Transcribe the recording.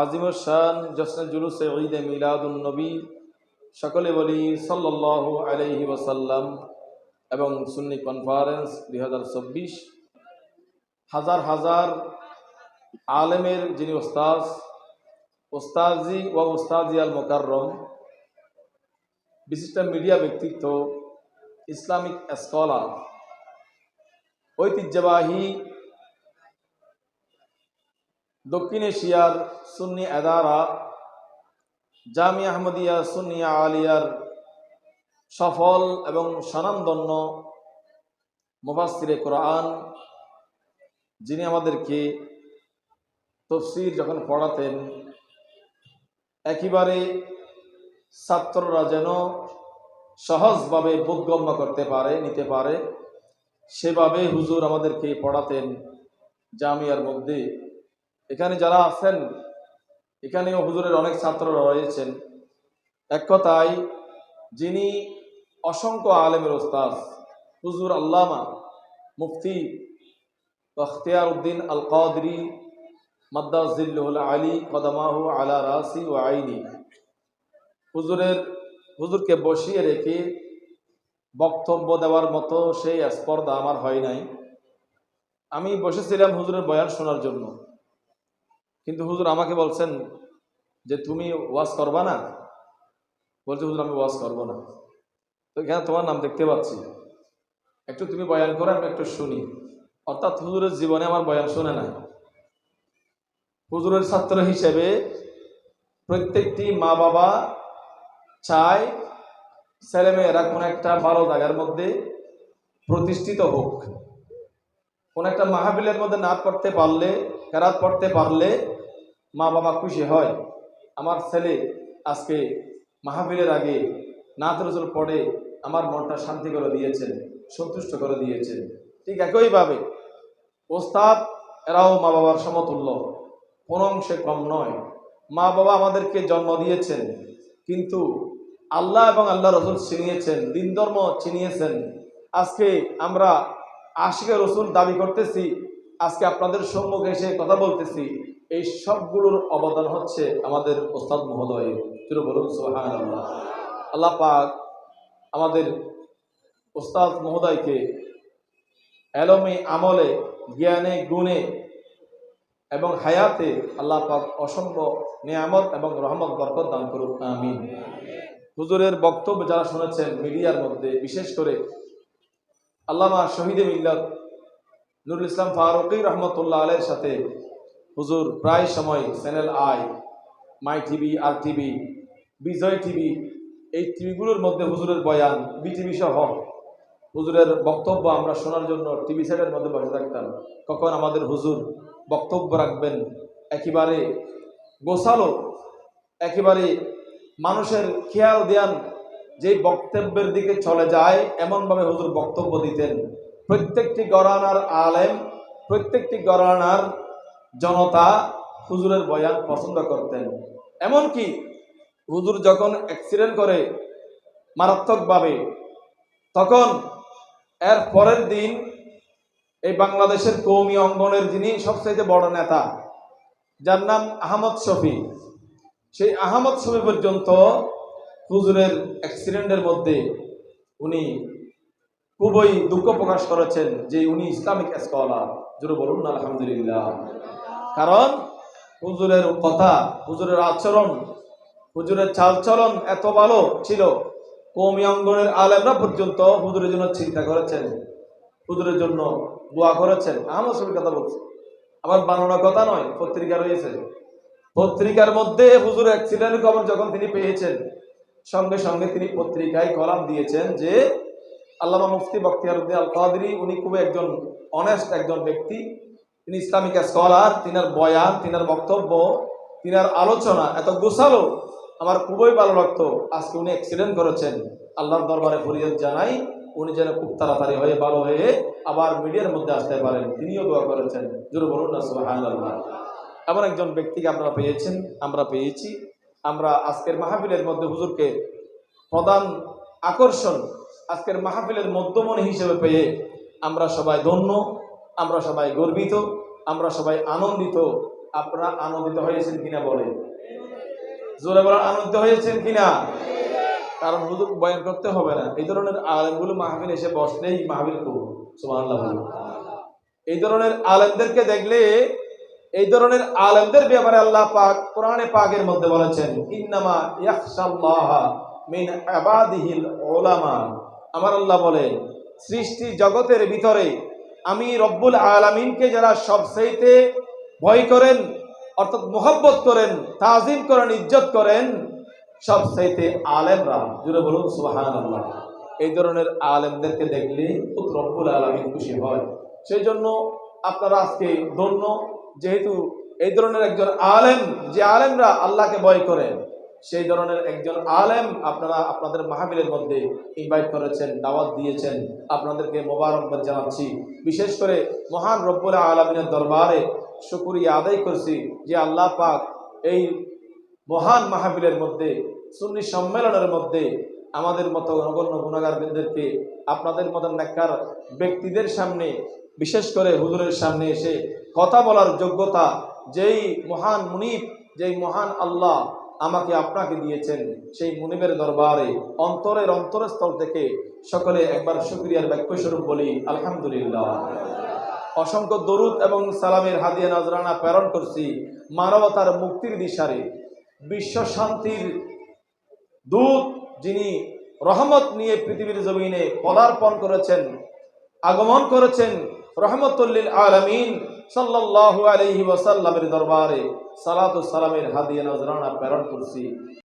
আজিমুর শান জসনে জুলুসে ঈদে মিলাদুন নবী। সকলে বলি সাল্লাল্লাহু আলাইহি ওয়াসাল্লাম এবং সুন্নি কনফারেন্স দুই হাজার হাজার আলেমের যিনি ওস্তাজ ওস্তাজি ও ওস্তাজি আল মোকাররম, বিশিষ্ট মিডিয়া ব্যক্তিত্ব, ইসলামিক স্কলার, ঐতিহ্যবাহী দক্ষিণ এশিয়ার সুন্নি আদারা জামি আহমদিয়া সুন্নিয়া আলিয়ার সফল এবং স্বনামধন্য মুফাসিরে কোরআন, যিনি আমাদেরকে তফসির যখন পড়াতেন, একেবারে ছাত্ররা যেন সহজভাবে বোধগম্য করতে পারে, নিতে পারে, সেভাবে হুজুর আমাদেরকে পড়াতেন জামিয়ার মধ্যে। এখানে যারা আছেন, এখানেও হুজুরের অনেক ছাত্ররা রয়েছেন। এক কথায়, যিনি অসংখ্য আলেমের ওস্তাদ, হুজুর আল্লামা মুফতি বখতিয়ার উদ্দিন আল কাদরি মাদ্দাজিল্লুল আলী কদমাহু আলা রাসি ও আইনি। হুজুরের, হুজুরকে বসিয়ে রেখে বক্তব্য দেওয়ার মতো সেই স্পর্ধা আমার হয় নাই। আমি বসেছিলাম হুজুরের বয়ান শোনার জন্য। কিন্তু হুজুর আমাকে বলছেন যে তুমি ওয়াজ করবা না? বলছে, হুজুর, আমি ওয়াজ করব না। তো এখানে তোমার নাম দেখতে পাচ্ছি। একটু তুমি বয়ান করো, আমি একটু শুনি। অর্থাৎ হুজুরের জীবনে আমার বয়ান শুনে নাই। হুজুরের ছাত্র হিসেবে প্রত্যেকটি মা বাবা চায় ছেলেমেয়েরা কোনো একটা ভালো জায়গার মধ্যে প্রতিষ্ঠিত হোক। কোন একটা মাহাবিলের মধ্যে না পড়তে পারলে কেরাত পড়তে পারলে মা বাবা খুশি হয়। আমার ছেলে আজকে মাহাবিলের আগে নাচ রসুল পড়ে আমার মনটা শান্তি করে দিয়েছেন, সন্তুষ্ট করে দিয়েছেন। ঠিক একইভাবে ওস্তাদ, এরাও মা বাবার সমতুল্য, কোন অংশে কম নয়। মা বাবা আমাদেরকে জন্ম দিয়েছেন, কিন্তু আল্লাহ এবং আল্লাহ রসুল চিনিয়েছেন দিন ধর্ম চিনিয়েছেন আজকে আমরা আশিকে রসুল দাবি করতেছি আজকে আপনাদের সম্মুখে এসে কথা বলতেছি, এই সবগুলোর অবদান হচ্ছে আমাদের ওস্তাদ মহোদয়। চির বলুন আল্লাহ পাক আমাদের ওস্তাদ মহোদয়কে এলমে আমলে, জ্ঞানে, গুণে এবং হায়াতে আল্লাহ পাক অসম্ভব নিয়ামত এবং রহমত, বরকত দান করুন আমি হুজুরের বক্তব্য যারা শুনেছেন মিডিয়ার মধ্যে, বিশেষ করে আল্লামা শহীদে মিল্লাত নুরুল ইসলাম ফারুকি রহমতুল্লাহ আলের সাথে হুজুর প্রায় সময় channel I, my TV, R TV, Bijoy TV, এই টিভিগুলোর মধ্যে হুজুরের বয়ান, বিটিভি সহ হুজুরের বক্তব্য আমরা শোনার জন্য টিভি সেটের মধ্যে বসে থাকতাম। কখন আমাদের হুজুর বক্তব্য রাখবেন? একেবারে গোসালো একেবারে মানুষের খেয়াল দেয়ান যে বক্তব্যের দিকে চলে যায়, এমনভাবে হুজুর বক্তব্য দিতেন। প্রত্যেকটি গরানার আলেম, প্রত্যেকটি গরানার জনতা হুজুরের বয়ান পছন্দ করতেন। এমনকি হুজুর যখন অ্যাক্সিডেন্ট করে মারাত্মকভাবে, তখন এর পরের দিন এই বাংলাদেশের কৌমি অঙ্গনের যিনি সবচেয়ে বড় নেতা, যার নাম আহমদ শফি, সেই আহমদ শফি পর্যন্ত হুজুরের অ্যাক্সিডেন্টের মধ্যে উনি খুবই দুঃখ প্রকাশ করেছেন যে উনি ইসলামিক স্কলার। জুড়ে বলুন না আলহামদুলিল্লাহ। কারণ হুজুরের কথা, হুজুরের আচরণ, হুজুরের চালচলন এত ভালো ছিল কৌমি অঙ্গনের আলেমরা পর্যন্ত হুজুরের জন্য চিন্তা করেছেন, হুজুরের জন্য দোয়া করেছেন। আহমদ শফির কথা বলছি। আবার বানানোর কথা নয়, পত্রিকা রয়েছে। পত্রিকার মধ্যে হুজুর অ্যাক্সিডেন্টের খবর যখন তিনি পেয়েছেন, সঙ্গে সঙ্গে তিনি পত্রিকায় কলাম দিয়েছেন যে আল্লামা মুফতি বখতিয়ার উদ্দিন আল কাদরি উনি খুবই একজন অনেস্ট একজন ব্যক্তি। তিনি ইসলামিক স্কলার তিনার বয়ান, তিনার বক্তব্য, তিনার আলোচনা এত গোছালো, আমার খুবই ভালো লাগতো। আজকে উনি অ্যাক্সিডেন্ট করেছেন। আল্লাহর দরবারে ফরিয়াদ জানাই, উনি যেন খুব তাড়াতাড়ি হয়ে, ভালো হয়ে আবার মিডিয়ার মধ্যে আসতে পারেন। তিনিও দোয়া করেছেন, জোর বলুন না এমন একজন ব্যক্তিকে আপনারা পেয়েছেন, আমরা পেয়েছি। আমরা আজকের মাহফিলের মধ্যে হুজুরকে প্রধান আকর্ষণ আজকের মাহফিলের মধ্যমণি হিসেবে পেয়ে আমরা সবাই ধন্য, আমরা সবাই গর্বিত, আমরা সবাই আনন্দিত। আপনারা আনন্দিত হয়েছেন কিনা বলে জোরে বলেন আনন্দিত হয়েছেন কিনা? কারণ হুজুর বয়ান করতে হবে না। এই ধরনের আলেমগুলো মাহফিল এসে বসলেই মাহফিল করব। সুবহানাল্লাহ এই ধরনের আলেমদেরকে দেখলে, এই ধরনের আলেমদের ব্যাপারে আল্লাহ পাক কোরআনে পাকের মধ্যে বলেছেন, ইন্নামা ইয়াখশাল্লাহ মিন ইবাদিহিল উলামা। আমার আল্লাহ বলেন, সৃষ্টি জগতের ভিতরে আমি রব্বুল আলামিনকে যারা সবচাইতে ভয় করেন, অর্থাৎ মোহব্বত করেন, তাজিম করেন, ইজ্জত করেন, সবচাইতে আলেমরা। জুড়ে বলুন সুহান আল্লাহ এই ধরনের আলেমদেরকে দেখলে খুব রব্বুল আলামিন খুশি হয়। সেই জন্য আপনারা আজকে ধন্য, যেহেতু এই ধরনের একজন আলেম, যে আলেমরা আল্লাহকে ভয় করেন সেই ধরনের একজন আলেম আপনারা আপনাদের মাহাবিলের মধ্যে ইনভাইট করেছেন, দাওয়াত দিয়েছেন, আপনাদেরকে মোবারকবাদ জানাচ্ছি। বিশেষ করে মহান রব্বুল আলমিনের দরবারে শুকুরিয়া আদায় করছি যে আল্লাহ পাক এই মহান মাহাবিলের মধ্যে, সুন্নি সম্মেলনের মধ্যে আমাদের মতো নগণ্য গুণাগারদেরকে আপনাদের মতো নেককার ব্যক্তিদের সামনে, বিশেষ করে হুজুরের সামনে এসে কথা বলার যোগ্যতা, যেই মহান মুনিব, যেই মহান আল্লাহ আমাকে আপনাকে দিয়েছেন সেই মুনিবের দরবারে অন্তরের অন্তরস্থল থেকে সকলে একবার শুক্রিয়ার বাক্য স্বরূপ বলি, আলহামদুলিল্লাহ। অসংখ্য দরুদ এবং সালামের হাদিয়া নজরানা প্রেরণ করছি মানবতার মুক্তির দিশারে। বিশ্ব শান্তির দূত যিনি রহমত নিয়ে পৃথিবীর জমিনে পদার্পণ করেছেন, আগমন করেছেন রহমতুল্লিল আলমিন সাল্লাল্লাহু আলাইহি ওয়াসাল্লামের দরবারে সালাতু সালামের হাদিয়া নজরানা প্রেরণ করছি।